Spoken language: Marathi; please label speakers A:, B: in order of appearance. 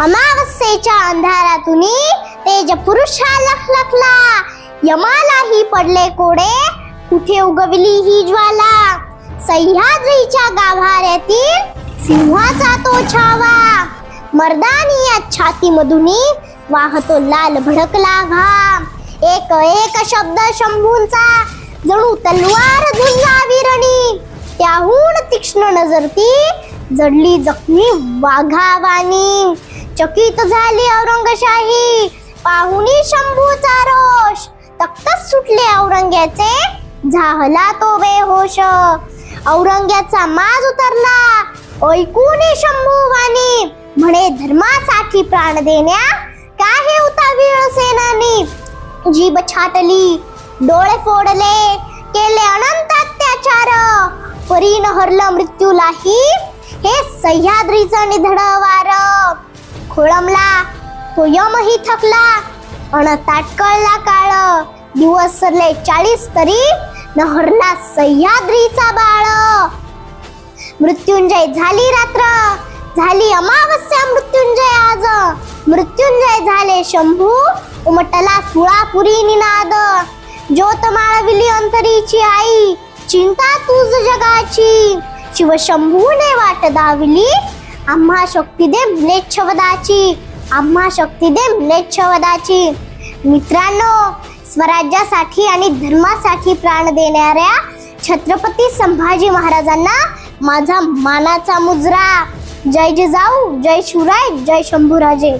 A: अमावस्येच्या अंधारातून तेज पुरुषा लखलखला. यमालाही पडले कोडे कुठे उगवली ही ज्वाला? सह्याद्रीच्या गाभाऱ्यातील सिंहाचा तो छावा. मर्दानी या छातीमधून वाहतो लाल भडकला घाम एक एक शब्द शंभूंचा जणू तलवार झुंजा विरणी. त्याहून तीक्ष्ण नजर ती जडली जखमी वाघावानी चकित झाली औरंगशाही. पाहुणी शंभूचा रोष तख्तच सुटले औरंग्याचे. झाला तो बेहोश. औरंग्याचा माज उतरला. ऐकून शंभूवानी म्हणे धर्मासाठी प्राण देण्या. काहे होता वीळ सेनानी? जीभ छाटली. डोळे फोडले. केले अनंत अत्याचार. परीन हरलं मृत्यूलाही. हे सह्याद्रीचं निधड वारं खोळंबला तो यमही थकला अन ताटकळला काळ. दिवस सरले चाळीस तरी नहरला सह्याद्रीचा बाळ. मृत्युंजय झाली रात्र झाली अमावस्या मृत्युंजय आज. मृत्युंजय झाले शंभू उमटला तुळापुरी निनाद. ज्योत माळविली अंतरीची आई चिंता तुझ जगाची. शिवशंभूने वाट दाविली आम्हा शक्ती दे म्लेच्छवदाची आम्हा शक्ती दे म्लेच्छवदाची मित्रांनो स्वराज्यासाठी आणि धर्मासाठी प्राण देणाऱ्या छत्रपती संभाजी महाराजांना माझा मानाचा मुजरा. जय जिजाऊ जय शिवराय जय शंभूराजे.